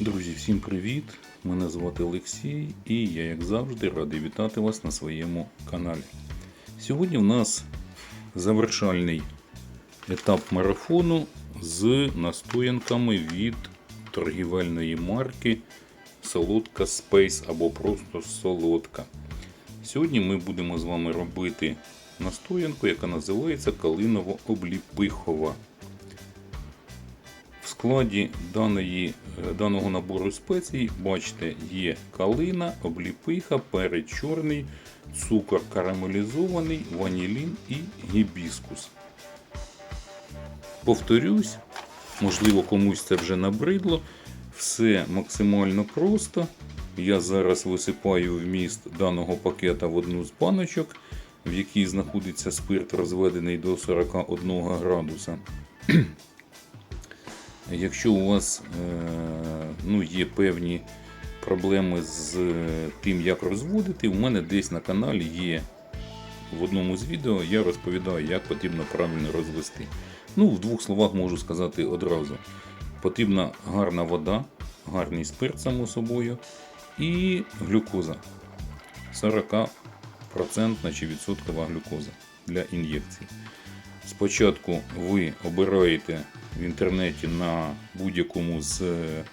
Друзі, всім привіт! Мене звати Олексій і я, як завжди, радий вітати вас на своєму каналі. Сьогодні в нас завершальний етап марафону з настоянками від торгівельної марки Солодка Space або просто Солодка. Сьогодні ми будемо з вами робити настоянку, яка називається Калиново-Обліпихова. В складі даної, е, даного набору спецій, бачите, є калина, обліпиха, перець чорний, цукор карамелізований, ванілін і гібіскус. Повторюсь, можливо, комусь це вже набридло. Все максимально просто. Я зараз висипаю вміст даного пакета в одну з баночок, в якій знаходиться спирт розведений до 41 градуса. Якщо у вас е, ну, є певні проблеми з е, тим, як розводити, у мене десь на каналі є в одному з відео, я розповідаю, як потрібно правильно розвести. Ну, в двох словах можу сказати одразу. Потрібна гарна вода, гарний спирт, само собою, і глюкоза. 40% чи відсоткова глюкоза для ін'єкцій. Спочатку ви обираєте в інтернеті на будь-якому з е,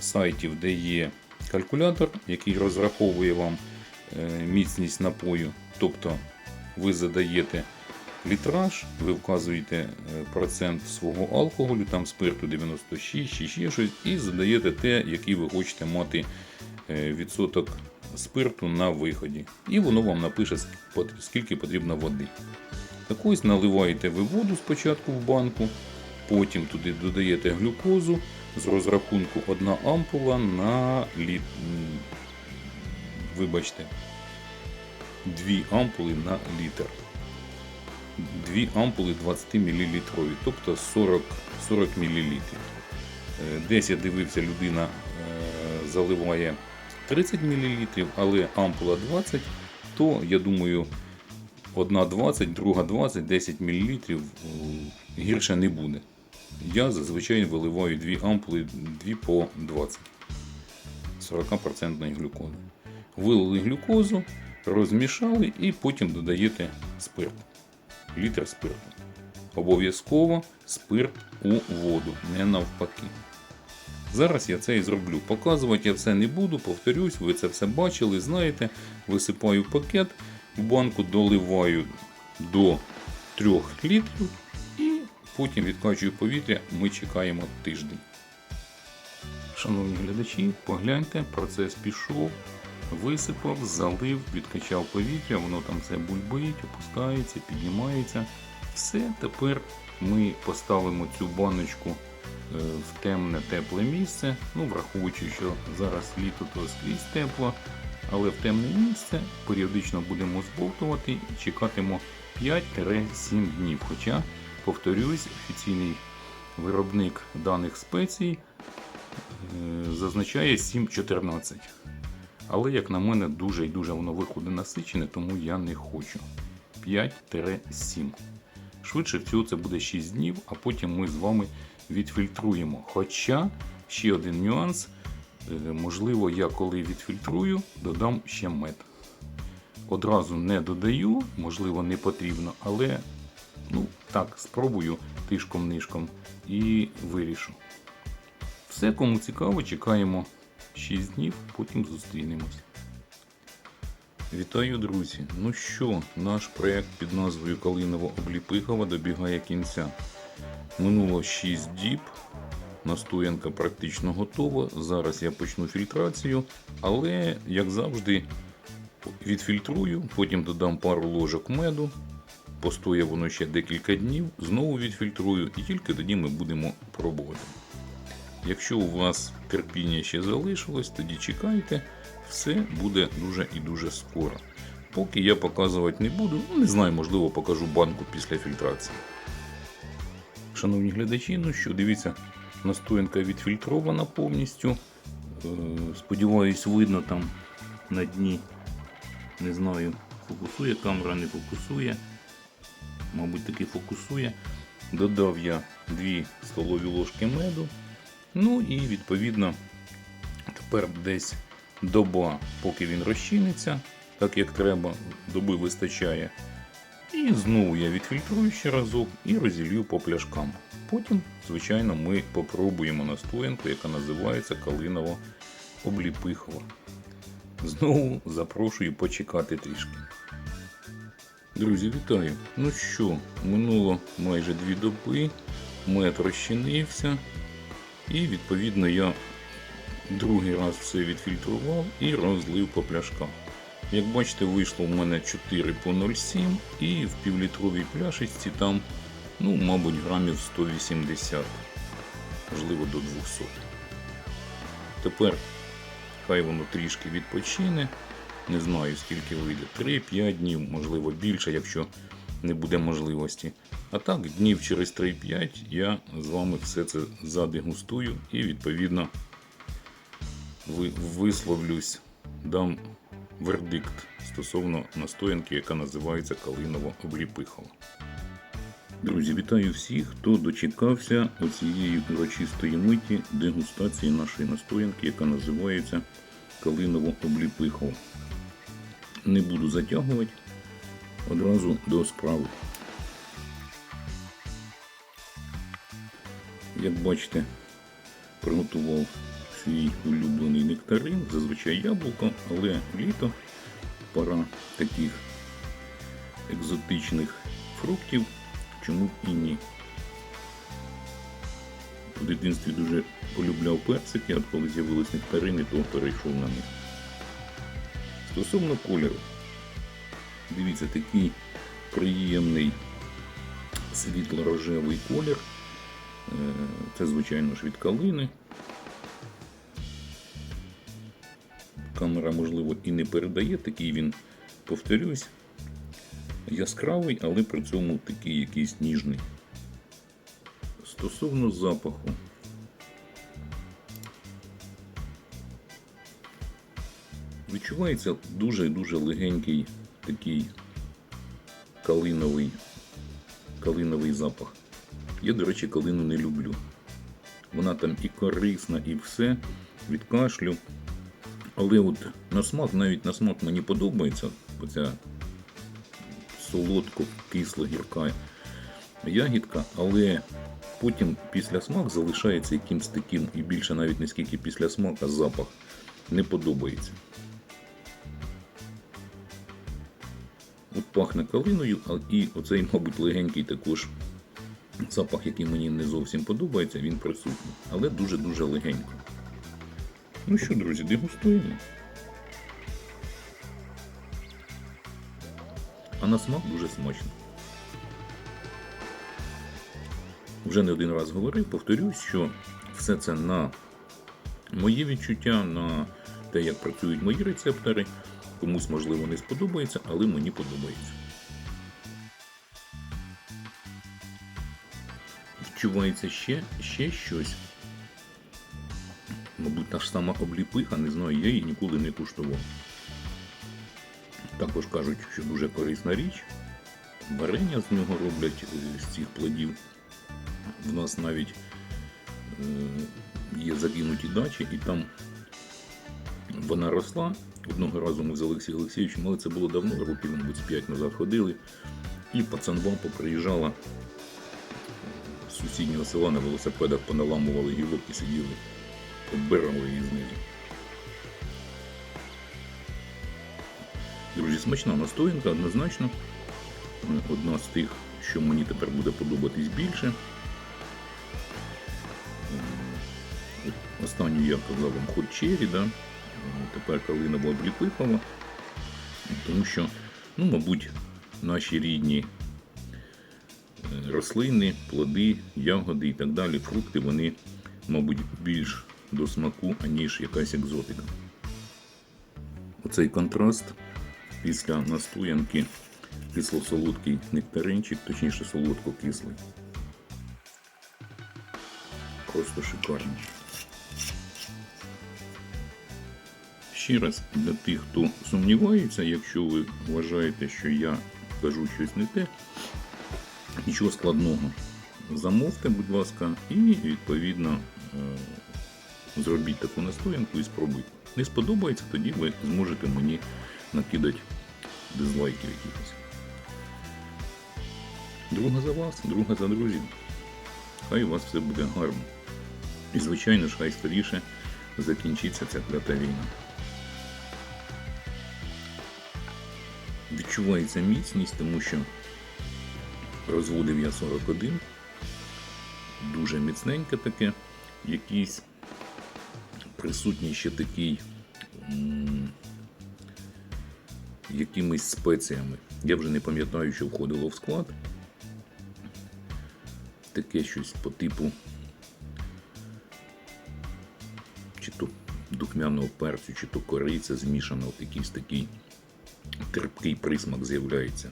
сайтів, де є калькулятор, який розраховує вам е, міцність напою. Тобто ви задаєте літраж, ви вказуєте е, процент свого алкоголю, там спирту 96 чи ще щось, і задаєте те, який ви хочете мати е, відсоток спирту на виході. І воно вам напише, скільки потрібно води. Так ось наливаєте ви воду спочатку в банку, потім туди додаєте глюкозу з розрахунку одна ампула на літ... вибачте, дві ампули на літр. Дві ампули 20 мл, тобто 40, 40 мл. Десь я дивився, людина е, заливає 30 мл, але ампула 20, то я думаю, одна 20, друга 20, 10 мл гірше не буде. Я зазвичай виливаю дві ампули, дві по 20. 40% глюкози. Вилили глюкозу, розмішали і потім додаєте спирт. Літр спирту. Обов'язково спирт у воду, не навпаки. Зараз я це і зроблю. Показувати я все не буду, повторюсь, ви це все бачили, знаєте. Висипаю пакет, в банку доливаю до 3 літрів і потім відкачую повітря, ми чекаємо тиждень. Шановні глядачі, погляньте, процес пішов, висипав, залив, відкачав повітря, воно там все бульбить, опускається, піднімається. Все, тепер ми поставимо цю баночку е, в темне тепле місце. Ну, враховуючи, що зараз літо то скрізь тепло, але в темне місце періодично будемо збовтувати і чекатимо 5-7 днів. Хоча, повторюсь, офіційний виробник даних спецій е, зазначає 7-14. Але, як на мене, дуже і дуже воно виходить насичене, тому я не хочу. 5-7. Швидше всього це буде 6 днів, а потім ми з вами відфільтруємо. Хоча ще один нюанс. Е, Можливо, я коли відфільтрую, додам ще мед. Одразу не додаю, можливо, не потрібно, але ну, так, спробую тишком-нишком і вирішу. Все, кому цікаво, чекаємо 6 днів, потім зустрінемось. Вітаю, друзі! Ну що, наш проєкт під назвою Калиново Обліпихова добігає кінця. Минуло 6 діб, настоянка практично готова. Зараз я почну фільтрацію, але, як завжди, відфільтрую, потім додам пару ложок меду. Постоє воно ще декілька днів, знову відфільтрую і тільки тоді ми будемо пробувати. Якщо у вас терпіння ще залишилось, тоді чекайте, все буде дуже і дуже скоро. Поки я показувати не буду, ну не знаю, можливо, покажу банку після фільтрації. Шановні глядачі, ну що, дивіться, настоянка відфільтрована повністю. Е, Сподіваюсь, видно там на дні. Не знаю, фокусує камера, не фокусує. Мабуть, таки фокусує. Додав я 2 столові ложки меду. Ну і відповідно тепер десь доба, поки він розчиниться, так як треба, доби вистачає. І знову я відфільтрую ще разок і розділю по пляшкам. Потім, звичайно, ми попробуємо настоянку, яка називається калинова обліпихова. Знову запрошую почекати трішки. Друзі, вітаю! Ну що, минуло майже дві доби, мед розчинився, і відповідно я другий раз все відфільтрував і розлив по пляшках. Як бачите, вийшло в мене 4 по 0,7 і в півлітровій пляшечці там, ну, мабуть, грамів 180, можливо, до 200. Тепер хай воно трішки відпочине. Не знаю скільки вийде. 3-5 днів, можливо, більше, якщо не буде можливості. А так, днів через 3-5 я з вами все це задегустую і відповідно висловлюсь, дам вердикт стосовно настоянки, яка називається Калинова обліпихова. Друзі, вітаю всіх, хто дочекався оцієї урочистої миті дегустації нашої настоянки, яка називається Калинова обліпихова. Не буду затягувати, одразу до справи. Як бачите, приготував свій улюблений нектарин, зазвичай яблуко, але літо пора таких екзотичних фруктів, чому і ні. В дитинстві дуже полюбляв персики, а коли з'явились нектарини, то перейшов на них. Стосовно кольору, дивіться, такий приємний світло-рожевий колір. Е, Це, звичайно ж, від калини. Камера, можливо, і не передає, такий він, повторюсь, яскравий, але при цьому такий якийсь ніжний. Стосовно запаху. Відчувається дуже-дуже легенький такий калиновий, калиновий запах. Я, до речі, калину не люблю. Вона там і корисна, і все від кашлю. Але от на смак, навіть на смак мені подобається оця солодко, кисло гірка ягідка, але потім після смак залишається якимсь таким, і більше навіть не скільки після смак, а запах не подобається. От пахне калиною, і оцей, мабуть, легенький також запах, який мені не зовсім подобається, він присутній, але дуже-дуже легенько. Ну що, друзі, дегустуємо. А на смак дуже смачно. Вже не один раз говорив, повторюсь, що все це на мої відчуття, на те, як працюють мої рецептори. Комусь, можливо, не сподобається, але мені подобається. Відчувається ще, ще щось. Мабуть, та ж сама обліпиха, не знаю, я її ніколи не куштував. Також кажуть, що дуже корисна річ. Варення з нього роблять е, з цих плодів. В нас навіть е, є закинуті дачі, і там вона росла. Одного разу ми з Олексієм Олексійовичем, але це було давно, років, мабуть, з 5 назад ходили. І пацанбам приїжджала з сусіднього села на велосипедах поналамували гілок і сиділи, оббирали її знизу. Друзі, смачна настоянка, однозначно. Одна з тих, що мені тепер буде подобатись більше. Останню я казав вам хот черрі, да? Тепер калинова обліпихова. Тому що, ну, мабуть, наші рідні е, рослини, плоди, ягоди і так далі, фрукти, вони, мабуть, більш до смаку, аніж якась екзотика. Оцей контраст після настоянки кисло-солодкий нектаринчик, точніше солодко-кислий. Просто шикарно. Ще раз для тих, хто сумнівається, якщо ви вважаєте, що я кажу щось не те, нічого складного. Замовте, будь ласка, і відповідно е, зробіть таку настоянку і спробуйте. Не сподобається, тоді ви зможете мені накидати дизлайків якихось. Друга за вас, друга за друзів. Хай у вас все буде гарно. І, звичайно ж, хай скоріше закінчиться ця клята війна. Відчувається міцність, тому що розводив я 41, дуже міцненьке таке, якийсь присутній ще такий м, якимись спеціями. Я вже не пам'ятаю, що входило в склад. Таке щось по типу чи то духмяного перцю, чи то кориця змішана, от якийсь такий терпкий присмак з'являється.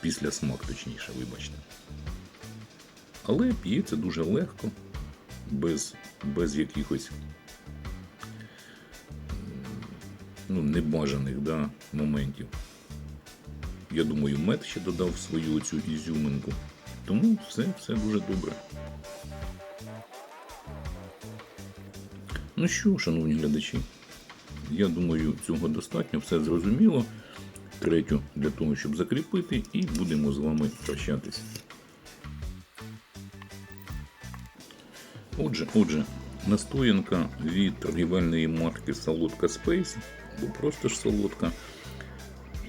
Після смак, точніше, вибачте. Але п'ється дуже легко, без, без якихось ну, небажаних да, моментів. Я думаю, мед ще додав свою цю ізюминку. Тому все, все дуже добре. Ну що, шановні глядачі, я думаю, цього достатньо, все зрозуміло. Третю для того, щоб закріпити, і будемо з вами прощатись. Отже, отже, настоянка від торгівельної марки Солодка Space, або просто ж солодка,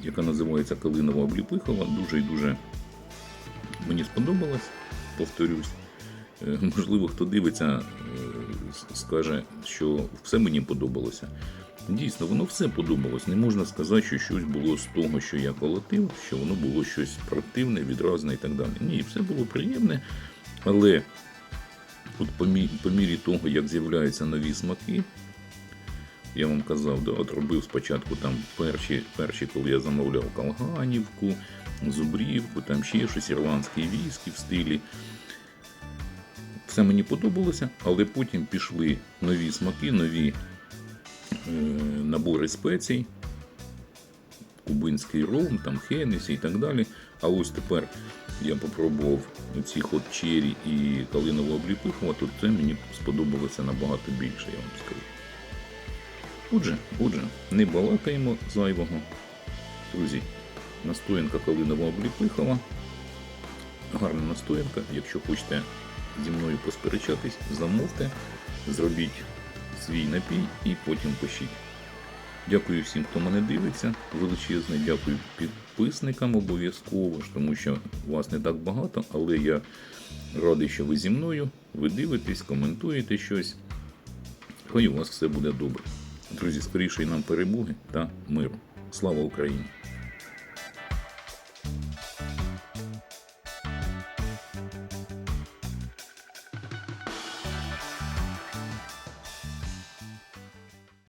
яка називається Калинова обліпихова, дуже і дуже мені сподобалась, повторюсь. Е, Можливо, хто дивиться, е, скаже, що все мені подобалося. Дійсно, воно все подобалось. Не можна сказати, що щось було з того, що я колотив, що воно було щось противне, відразне і так далі. Ні, все було приємне, але от по, мі- по мірі того, як з'являються нові смаки, я вам казав, да, от робив спочатку там перші, перші, коли я замовляв калганівку, зубрівку, там ще щось, ірландський віскі в стилі. Все мені подобалося, але потім пішли нові смаки, нові набори спецій, кубинський ром, там Хенесі і так далі. А ось тепер я попробував ці хот чері і калинову обліпиху, а тут це мені сподобалося набагато більше, я вам скажу. Отже, отже, не балакаємо зайвого. Друзі, настоянка калинова обліпихова. Гарна настоянка. Якщо хочете зі мною посперечатись, замовте, зробіть свій напій і потім пишіть. Дякую всім, хто мене дивиться. Величезне дякую підписникам обов'язково, тому що вас не так багато, але я радий, що ви зі мною. Ви дивитесь, коментуєте щось. Хай у вас все буде добре. Друзі, скоріше нам перемоги та миру. Слава Україні!